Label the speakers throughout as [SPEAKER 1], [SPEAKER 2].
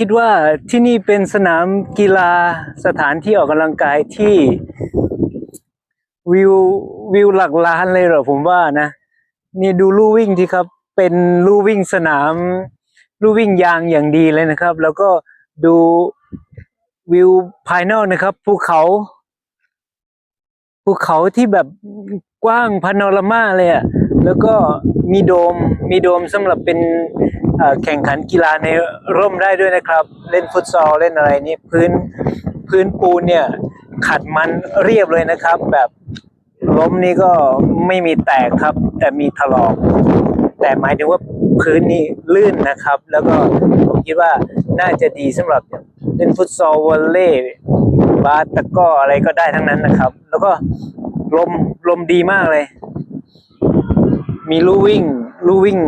[SPEAKER 1] คิดว่าที่นี่เป็นสนามกีฬาสถานที่ออกกำลังกายที่วิววิวหลักล้านเลยเหรอผมว่านะ นี่ดูลู่วิ่งที่ครับ เป็นลู่วิ่งสนามลู่วิ่งยางอย่างดีเลยนะครับ แล้วก็ดูวิวภายนอกนะครับภูเขาภูเขาที่แบบกว้างพาโนรามาเลยอะแล้วก็มีโดมมีโดมสำหรับเป็น แข่งขันกีฬาในร่มได้ด้วยนะครับ เล่นฟุตซอลเล่นอะไรนี่พื้นพื้นปูนเนี่ยขัดมันเรียบเลยนะครับ แบบล้มนี่ก็ไม่มีแตกครับ แต่มีถลอก แต่หมายถึงว่าพื้นนี่ลื่นนะครับ แล้วก็ผมคิดว่าน่าจะดีสำหรับเล่นฟุตซอลวอลเลยบาสตะกร้ออะไรก็ได้ทั้งนั้นนะครับ แล้วก็ลมลมดีมากเลย มีลู่วิ่งลู่วิ่ง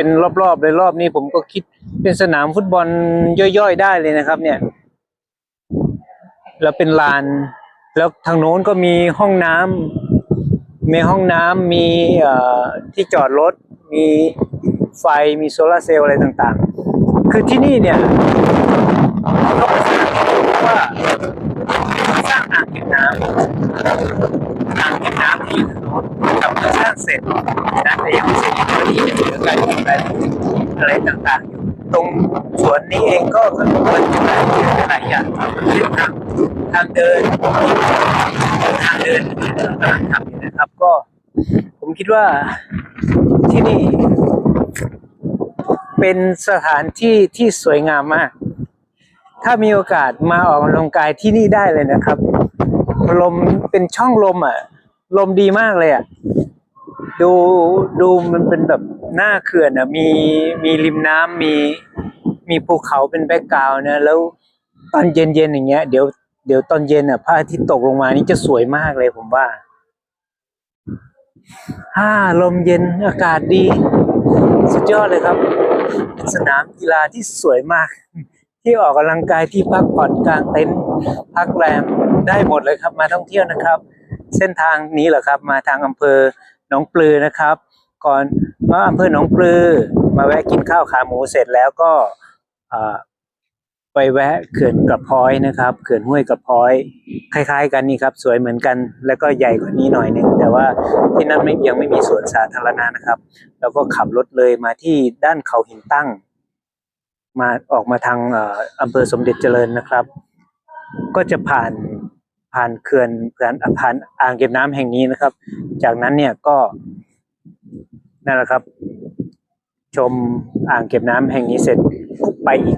[SPEAKER 1] เป็นรอบๆเลยรอบนี้ผมก็คิดเป็นสนามฟุตบอลย่อยๆได้เลยนะครับ เนี่ย แล้วเป็นลาน แล้วทางโน้นก็มีห้องน้ำมีห้องน้ำมีที่จอดรถมีไฟมีโซลาเซลล์อะไรต่างๆ คือที่นี่เนี่ยเขาประสานว่าสร้างอ่างเก็บน้ำอ่างเก็บน้ำที่อยู่ทางโน้น เสร็จนะแต่ยังไม่เสร็จก็ดีเหลือการทำอะไรต่างๆอยู่ตรงสวนนี้เองก็มันจะหลายหลายอย่างเช่นทางทางเดินทางเดินกำลังทำอยู่นะครับ ก็ ผมคิดว่าที่นี่ เป็นสถานที่ที่สวยงามมาก ถ้ามีโอกาสมาออกกำลังกายที่นี่ได้เลยนะครับ ลมเป็นช่องลมอะ ลมดีมากเลยอะ ดูดูมันเป็นแบบหน้าเขื่อนอะมีมีริมน้ำมีมีภูเขาเป็นแบ็กกราวน์นะแล้วตอนเย็นๆอย่างเงี้ยเดี๋ยวเดี๋ยวตอนเย็นอะพระอาทิตย์ตกลงมานี่จะสวยมากเลยผมว่าฮ่าลมเย็นอากาศดี สุดยอดเลยครับ สนามกีฬาที่สวยมาก ที่ออกกำลังกายที่พักผ่อนกลางเต็นท์พักแรมได้หมดเลยครับมาท่องเที่ยวนะครับ เส้นทางนี้เหรอครับ มาทางอำเภอ หนองปลือนะครับ ก่อนมาอำเภอหนองปลือ มาแวะกินข้าวขาหมูเสร็จแล้วก็ไปแวะเขื่อนกระพ้อยนะครับเขื่อนห้วยกระพ้อย คล้าย ๆ กันนี่ครับ สวยเหมือนกัน แล้วก็ใหญ่กว่านี้หน่อยนึง แต่ว่าที่นั่นไม่ยังไม่มีสวนสาธารณะนะครับ แล้วก็ขับรถเลยมาที่ด้านเขาหินตั้ง มาออกมาทางอำเภอสมเด็จเจริญนะครับ ก็จะผ่าน ผ่านเขื่อนผ่านผ่านอ่างเก็บน้ำแห่งนี้นะครับ จากนั้นเนี่ยก็นั่นแหละครับ ชมอ่างเก็บน้ำแห่งนี้เสร็จไปอีก